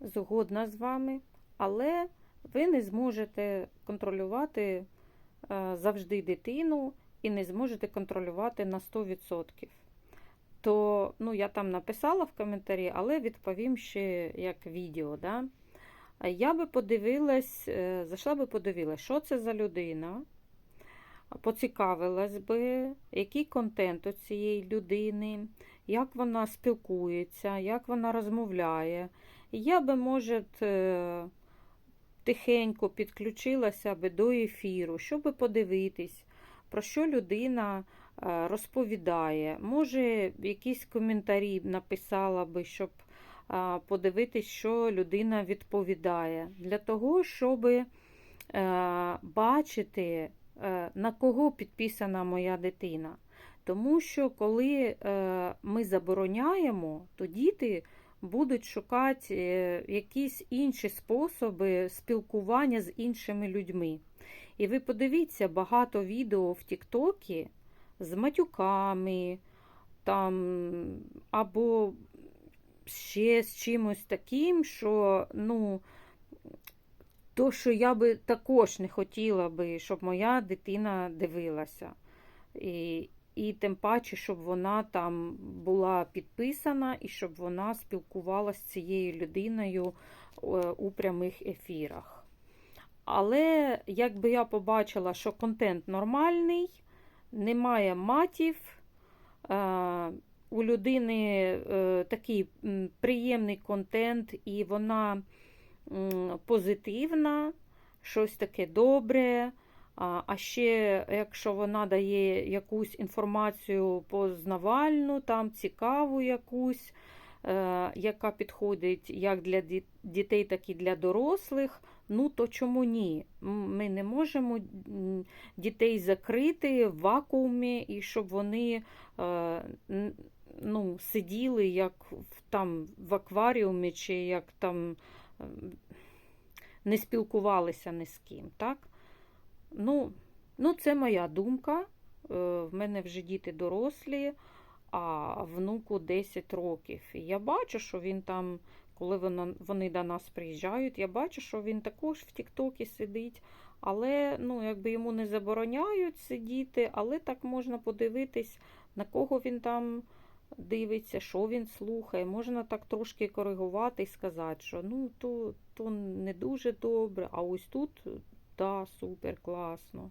згодна з вами, але ви не зможете контролювати е, завжди дитину і не зможете контролювати на 100%. То ну, я там написала в коментарі, але відповім ще як відео. Да? Я би подивилась, е, зайшла би подивилась, що це за людина, поцікавилась би, який контент у цієї людини, як вона спілкується, як вона розмовляє. Я би, може, е, тихенько підключилася би до ефіру, щоб подивитись, про що людина е, розповідає. Може, якісь коментарі написала би, щоб е, подивитись, що людина відповідає. Для того, щоб бачити, на кого підписана моя дитина. Тому що коли е, ми забороняємо, то діти будуть шукати е, якісь інші способи спілкування з іншими людьми. І ви подивіться багато відео в Тіктокі з матюками, там, або ще з чимось таким, що, ну, то, що я би також не хотіла би, щоб моя дитина дивилася. І, і тим паче, щоб вона там була підписана і щоб вона спілкувалася з цією людиною е, у прямих ефірах. Але якби я побачила, що контент нормальний, немає матів, е, у людини е, такий приємний контент, і вона позитивна, щось таке добре. А ще, якщо вона дає якусь інформацію познавальну, там цікаву якусь, е, яка підходить як для дітей, так і для дорослих, ну то чому ні? Ми не можемо дітей закрити в вакуумі і щоб вони е, ну, сиділи як там в акваріумі, чи як там не спілкувалися ні з ким. так? Ну, ну, це моя думка. Е, В мене вже діти дорослі, а внуку 10 років. І я бачу, що він там, коли вони до нас приїжджають, я бачу, що він також в Тіктокі сидить. Але ну, якби йому не забороняють сидіти, але так можна подивитись, на кого він там дивиться, що він слухає. Можна так трошки коригувати і сказати, що ну, то, то не дуже добре, а ось тут Да, супер, класно.